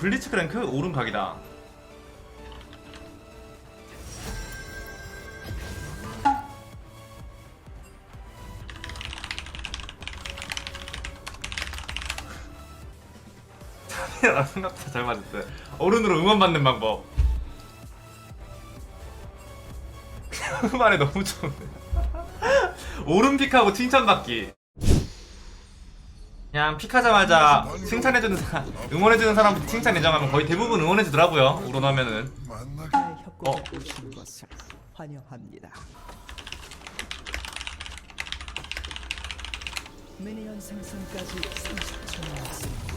블리츠 크랭크 오른 각이다. 아, 생각보다 잘 맞았어요. 어른으로 응원받는 방법. 그 말이 너무 좋은데. 오른 픽하고 칭찬받기. 그냥 픽하자마자 칭찬해주는 사람, 응원해주는 사람부터 칭찬 인정하면 거의 대부분 응원해주더라고요. 우론 하면은. 나의 어. 협곡에 오신 것을 환영합니다. 미니언 생성까지 30초 남았습니다.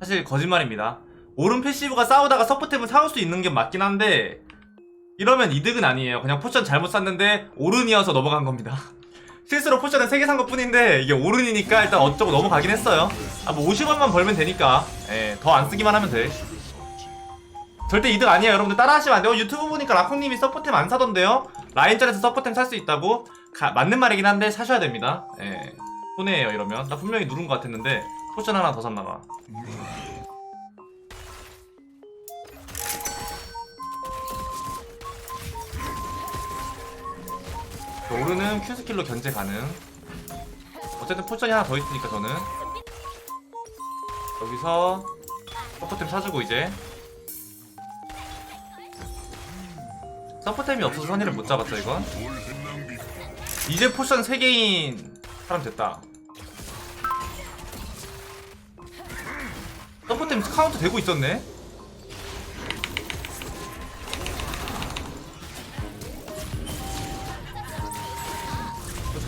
사실 거짓말입니다. 오른 패시브가 싸우다가 서포템을 사올 수 있는 게 맞긴 한데 이러면 이득은 아니에요. 그냥 포션 잘못 샀는데 오른이어서 넘어간 겁니다. 실수로 포션을 3개 산 것 뿐인데 이게 오른이니까 일단 어쩌고 넘어가긴 했어요. 아 뭐 50원만 벌면 되니까 예, 더 안 쓰기만 하면 돼. 절대 이득 아니에요. 여러분들 따라하시면 안 돼요. 유튜브 보니까 라콩님이 서포템 안 사던데요? 라인전에서 서포템 살 수 있다고? 가- 맞는 말이긴 한데 사셔야 됩니다. 예. 손해예요 이러면. 나 분명히 누른 것 같았는데 포션 하나 더 샀나봐. 오르는 큐 스킬로 견제 가능. 어쨌든 포션이 하나 더 있으니까 저는 여기서 서포템 사주고 이제 서포템이 없어서 선의를 못 잡았죠 이건. 이제 포션 3개인 사람 됐다. 서포템 카운트 되고 있었네.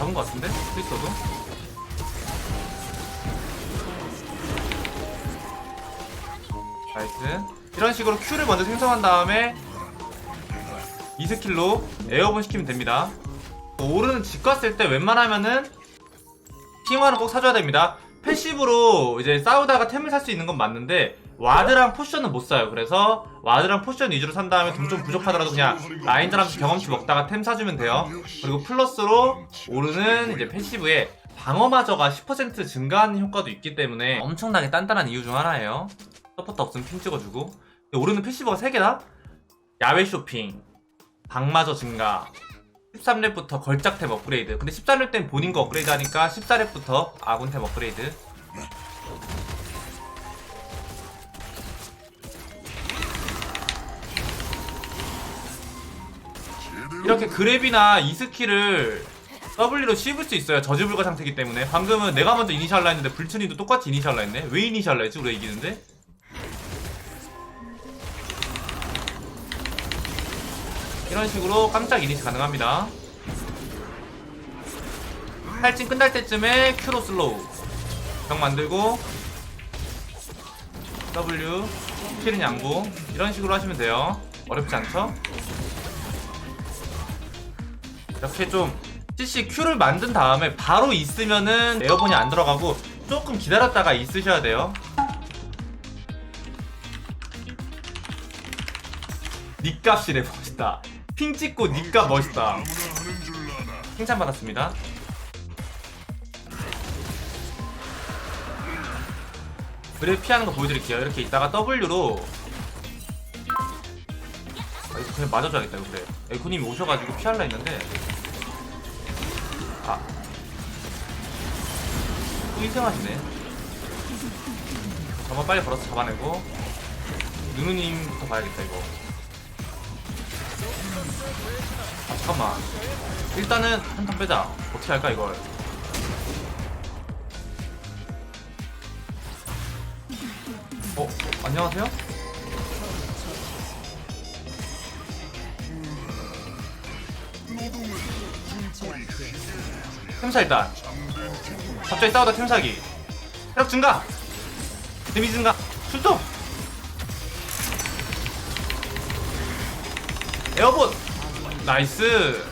잡은 것 같은데? 스위스도? 나이스. 이런 식으로 Q를 먼저 생성한 다음에 이 스킬로 에어본 시키면 됩니다. 오르는 집 갔을 때 웬만하면은 킹화는 꼭 사줘야 됩니다. 패시브로 이제 싸우다가 템을 살 수 있는 건 맞는데 와드랑 포션은 못 사요. 그래서 와드랑 포션 위주로 산 다음에 돈 좀 부족하더라도 그냥 하면서 경험치 먹다가 템 사주면 돼요. 그리고 플러스로 오르는 이제 패시브에 방어마저가 10% 증가하는 효과도 있기 때문에 엄청나게 단단한 이유 중 하나예요. 서포터 없으면 핑 찍어주고. 오르는 패시브가 3개다? 야외 쇼핑 방마저 증가 13렙부터 걸작템 업그레이드. 근데 14렙 땐 본인 거 업그레이드 하니까 14렙부터 아군템 업그레이드 이렇게 그랩이나 이 스킬을 W로 씹을 수 있어요. 저지불가 상태이기 때문에. 방금은 내가 먼저 이니셜라 했는데 불튼이도 똑같이 이니셜라 했네. 왜 이니셜라 했지? 우리가 이기는데? 이런 식으로 깜짝 이니시 가능합니다. 탈진 끝날 때쯤에 Q로 슬로우. 병 만들고 W 킬은 양보. 이런 식으로 하시면 돼요. 어렵지 않죠? 이렇게 좀 CC Q를 만든 다음에 바로 있으면은 에어본이 안 들어가고 조금 기다렸다가 있으셔야 돼요. 닉값이래 멋있다. 핑 찍고 닉값 멋있다. 칭찬받았습니다. 그래 피하는 거 보여드릴게요. 이렇게 있다가 W로 그냥 맞아줘야겠다 그래 에코님이 오셔가지고 피할라 했는데 아. 또 희생하시네. 저만 빨리 걸어서 잡아내고. 누누님부터 봐야겠다, 이거. 아, 잠깐만. 일단은 한턴 빼자. 어떻게 할까, 이걸. 어, 어, 안녕하세요? 템사 일단. 갑자기 싸우다 템사기. 체력 증가! 데미지 증가! 출동! 에어봇 나이스!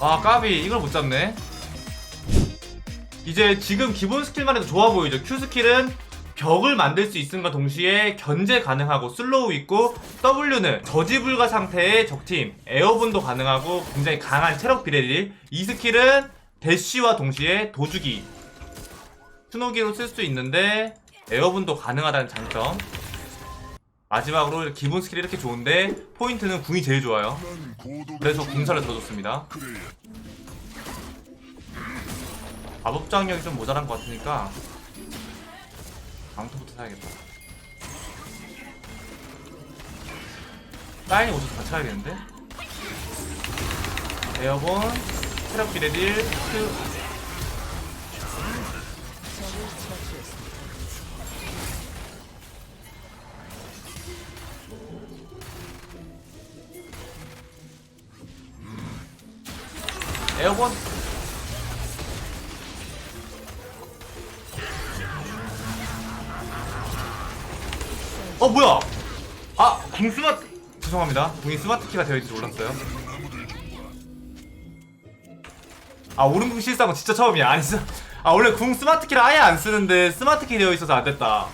아 까비. 이걸 못 잡네. 이제 지금 기본 스킬만 해도 좋아 보이죠 Q 스킬은 벽을 만들 수 있음과 동시에 견제 가능하고 슬로우 있고 W는 저지 불가 상태의 적팀 에어본도 가능하고 굉장히 강한 체력 비례리 이 스킬은 대쉬와 동시에 도주기. 스노기로 쓸 수 있는데 에어분도 가능하다는 장점. 마지막으로 기본 스킬이 이렇게 좋은데 포인트는 궁이 제일 좋아요. 그래서 궁사를 더 줬습니다. 마법 장력이 좀 모자란 것 같으니까 방토부터 사야겠다. 사인이 오셔서 같이 가야겠는데? 에어본 체력 비례딜 큐 에어본 어 뭐야? 아 궁 스마트 죄송합니다. 궁이 스마트 키가 되어 있는지 몰랐어요. 아 오른궁 실수한 건 진짜 처음이야. 아니 스- 아 원래 궁 스마트 키를 아예 안 쓰는데 스마트 키 되어 있어서 안 됐다.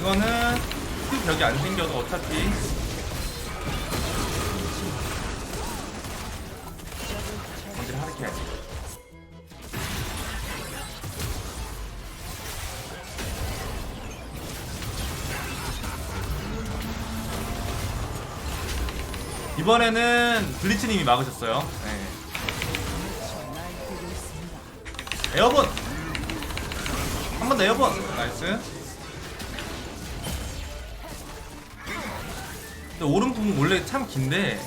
이거는 그 벽이 안 생겨도 어차피 하르켜야지 이번에는 블리츠님이 막으셨어요. 네. 에어본! 한 번 더 에어본! 나이스. 근데 오른궁 원래 참 긴데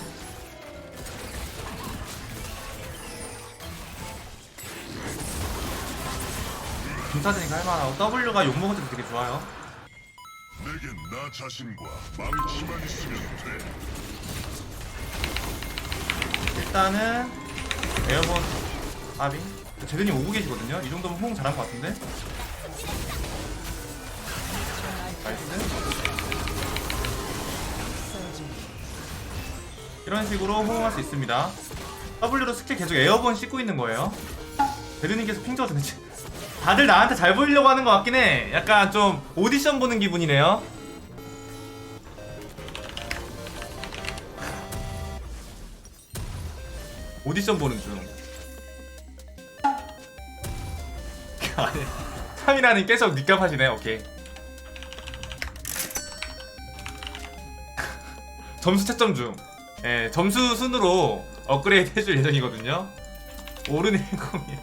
김사진이가 할만하고 W가 욕먹을 때도 되게 좋아요. 내겐 나 자신과 망치만 있으면 돼. 일단은 에어본 아비? 제대님 오고 계시거든요? 이 정도면 호응 잘한 것 같은데? 나이스. 이런 식으로 호응할 수 있습니다. W로 스킬 계속 에어본 씻고 있는 거예요 제대님께서 핑 찍어주네 다들 나한테 잘 보이려고 하는 것 같긴 해 약간 좀 오디션 보는 기분이네요 오디션 보는 중. 아니, 3이라는 계속 니값 하시네. 오케이. 점수 채점 중. 예, 점수 순으로 업그레이드 해줄 예정이거든요. 오르는 공이.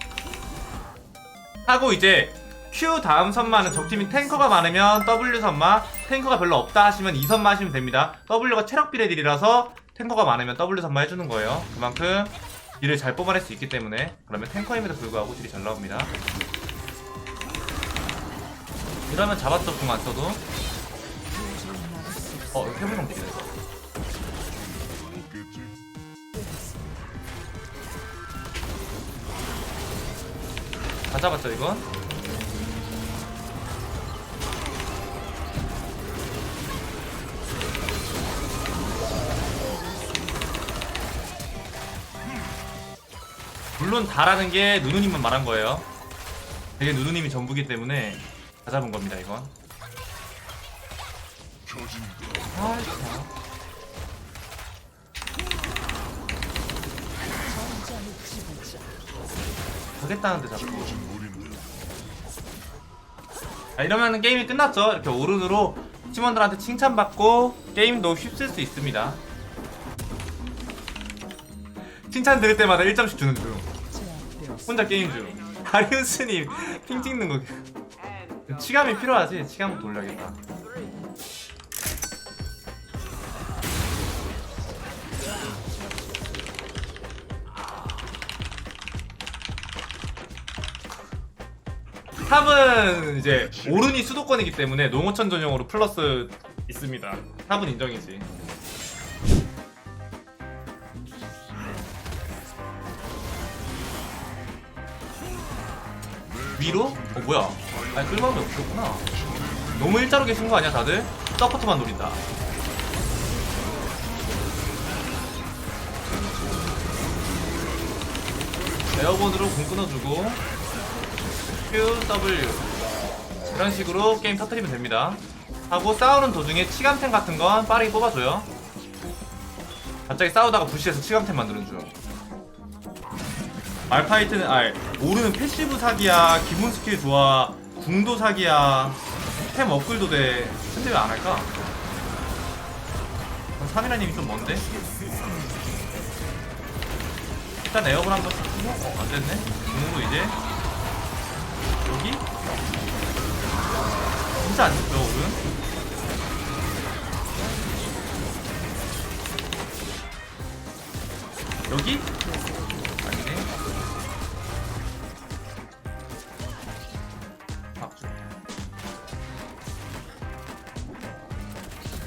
하고 이제 Q 다음 선마는 적팀이 탱커가 많으면 W 선마, 탱커가 별로 없다 하시면 2 선마 하시면 됩니다. W가 체력 비례딜이라서 탱커가 많으면 W 선마 해주는 거예요. 그만큼 딜을 잘 뽑아낼 수 있기 때문에 그러면 탱커임에도 불구하고 딜이 잘 나옵니다. 이러면 잡았죠 궁안 써도 어 이거 해보는 딜 없겠 다 잡았죠 이건? 물론 다라는 게 누누님만 말한 거예요. 되게 누누님이 전부기 때문에 다 잡은 겁니다 이건. 켜진다. 아진짜 가겠다는데 자꾸 물인데. 아, 이러면 게임이 끝났죠. 이렇게 오른으로 팀원들한테 칭찬받고 게임도 휩쓸 수 있습니다. 칭찬 들을 때마다 1점씩 주는 중. 혼자 게임 중. 다리우스님 핑 찍는 거. 치감이 필요하지. 치감 돌려야겠다. 탑은 이제 오른이 수도권이기 때문에 농어촌 전용으로 플러스 있습니다. 탑은 인정이지. 위로? 어 뭐야? 아니 끌마음이 없었구나. 너무 일자로 계신 거 아니야 다들? 서포트만 노린다. 에어본으로 공 끊어주고 W. 이런 식으로 게임 터트리면 됩니다. 하고 싸우는 도중에 치감템 같은 건 빠르게 뽑아줘요. 갑자기 싸우다가 부시에서 치감템 만드는 중 말파이트는 아 오르는 패시브 사기야 기본 스킬 좋아 궁도 사기야 템 업글도 돼. 근데 왜 안 할까? 사미라님이 좀 먼데? 일단 에어건 한번 쓰고 어, 안 됐네? 궁도 이제 여기 진짜 안 됐죠 오른? 여기? 아니네.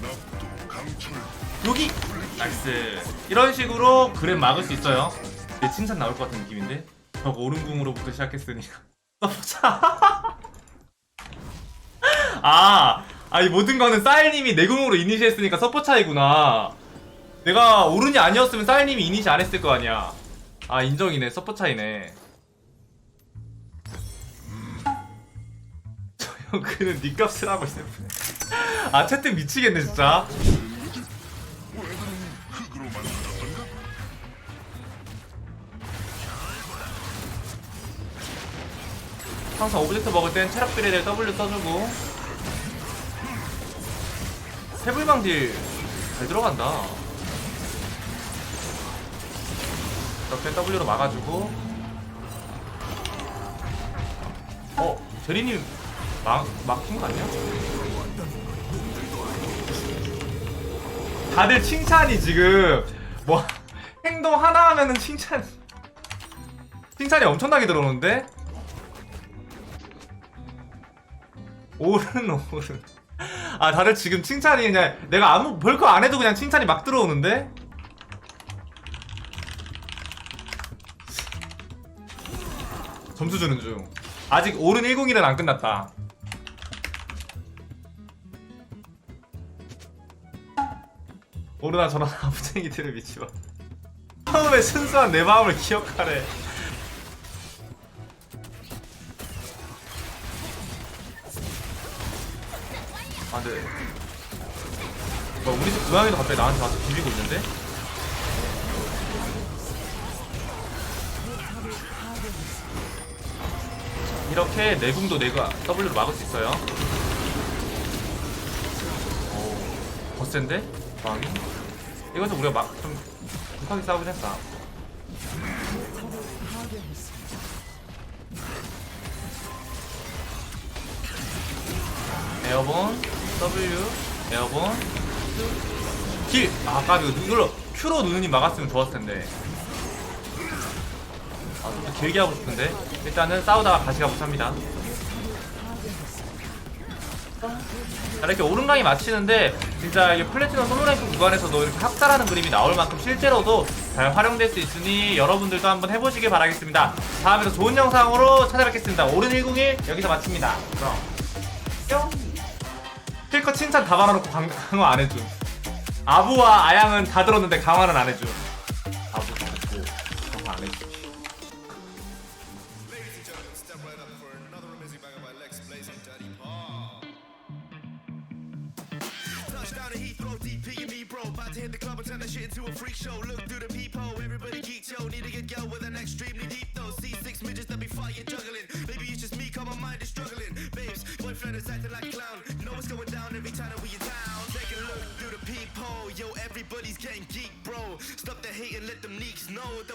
납도 강철 여기! 나이스. 이런 식으로 그램 막을 수 있어요. 내 칭찬 나올 것 같은 느낌인데? 저 오른궁으로부터 시작했으니까. 써 보자 아, 아, 이 모든 거는 쌀님이 내궁으로 이니시 했으니까 서포 차이구나. 내가 오른이 아니었으면 쌀님이 이니시 안 했을 거 아니야. 아, 인정이네. 서포 차이네. 저 형, 그는 니 값을 하고 있을 뿐. 아, 채팅 미치겠네, 진짜. 항상 오브젝트 먹을 땐 체력 비례를 W 써주고. 세불방 딜잘 들어간다. 이렇게 W로 막아주고. 어, 제리님 막, 막힌 거 아니야? 다들 칭찬이 지금 뭐 행동 하나 하면은 칭찬 칭찬이 엄청나게 들어오는데 오른 오른. 아 다들 지금 칭찬이 그냥 내가 아무 별거 안 해도 그냥 칭찬이 막 들어오는데? 점수 주는 중. 아직 오른 101은 안 끝났다. 오르나 저런 아부쟁이들을 마 처음에 순수한 내 마음을 기억하래 아, 네. 뭐 우리 집 고양이도 갑자기 나한테 와서 비비고 있는데? 이렇게 내궁도 내가 W로 막을 수 있어요. 오, 더 센데? 고양이? 이것은 우리가 막 좀 급하게 싸우긴 했다. 에어본 W 에어본. 길! 아, 아까 이걸로 Q로 누누이 막았으면 좋았을 텐데. 아, 좀 더 길게 하고 싶은데. 일단은 싸우다가 다시 가고 삽니다. 자, 이렇게 오른강이 맞히는데 진짜 이게 플래티넘 솔로랭크 구간에서도 이렇게 학살하는 그림이 나올 만큼 실제로도 잘 활용될 수 있으니 여러분들도 한번 해보시길 바라겠습니다. 다음에도 좋은 영상으로 찾아뵙겠습니다. 오른 101 여기서 마칩니다. 그럼. 뿅 필컷 칭찬 다 받아놓고 강, 강화 안 해줌 아부와 아양은 다 들었는데 강화는 안 해줌 아부 듣고 강화 안 deep though. C6 midgets that be fire juggling. Maybe it's just me, cause my mind is struggling. Babes, boyfriend is acting like a clown. Know what's going down every time that we in town. Take a look through the peephole, yo. Everybody's getting geek, bro. Stop the hate and let them leaks know that